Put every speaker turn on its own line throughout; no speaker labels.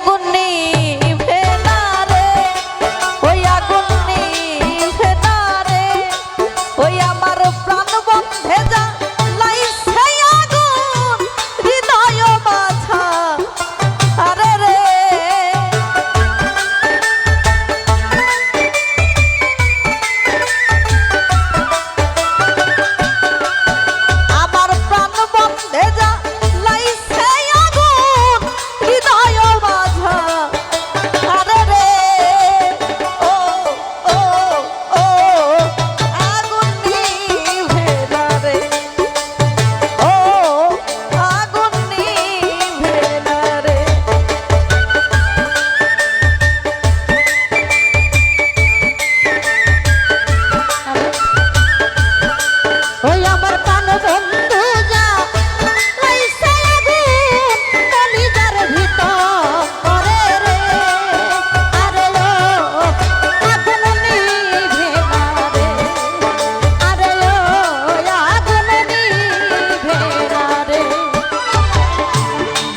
agunni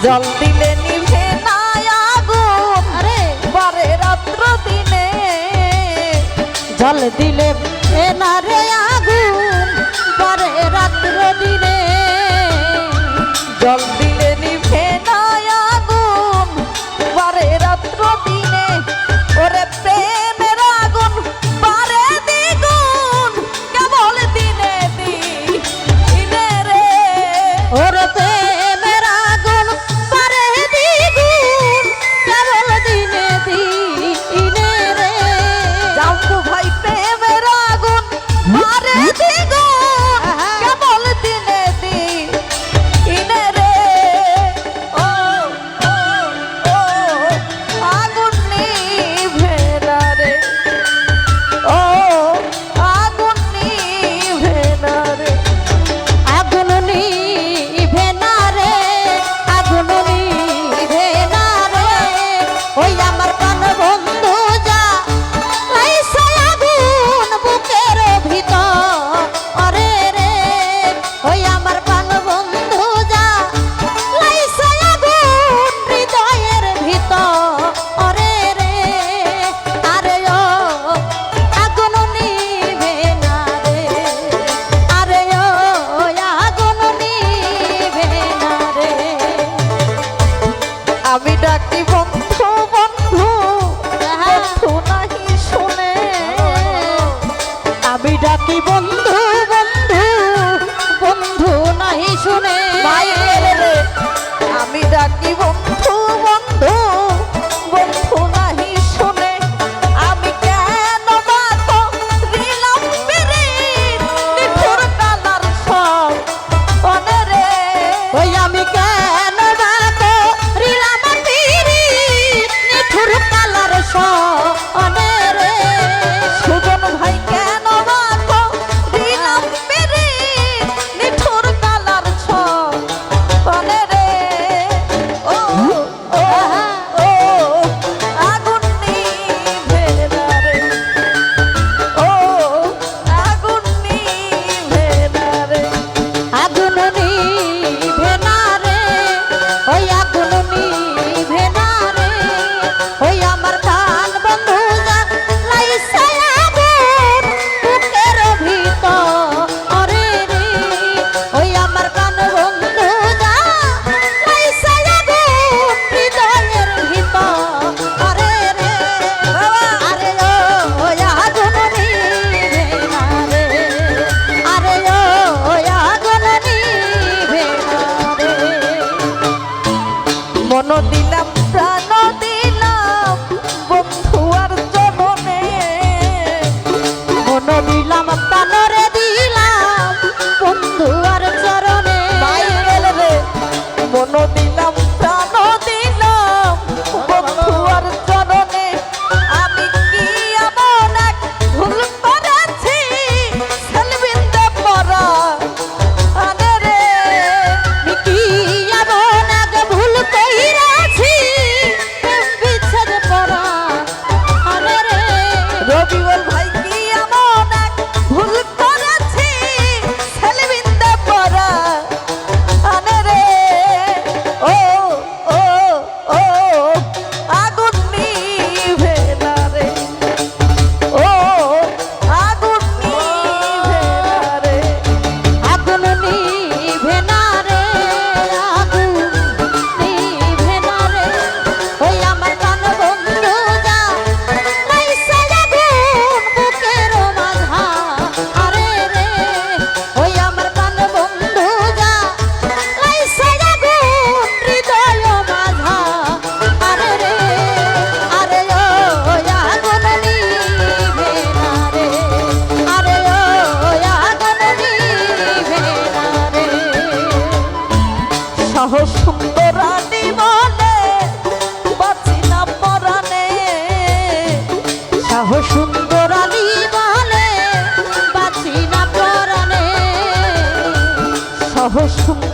জল দিলে নিভে না আগুন। পরে রাত্র দিনে
জল দিলে না রে আগু পরে রাত্র দিনে
জল 这个。সহজ সুন্দর রানী মনে বাঁচি না পরানে সহজ সুন্দর রানী
মনে বাঁচি না
পরানে
সুন্দর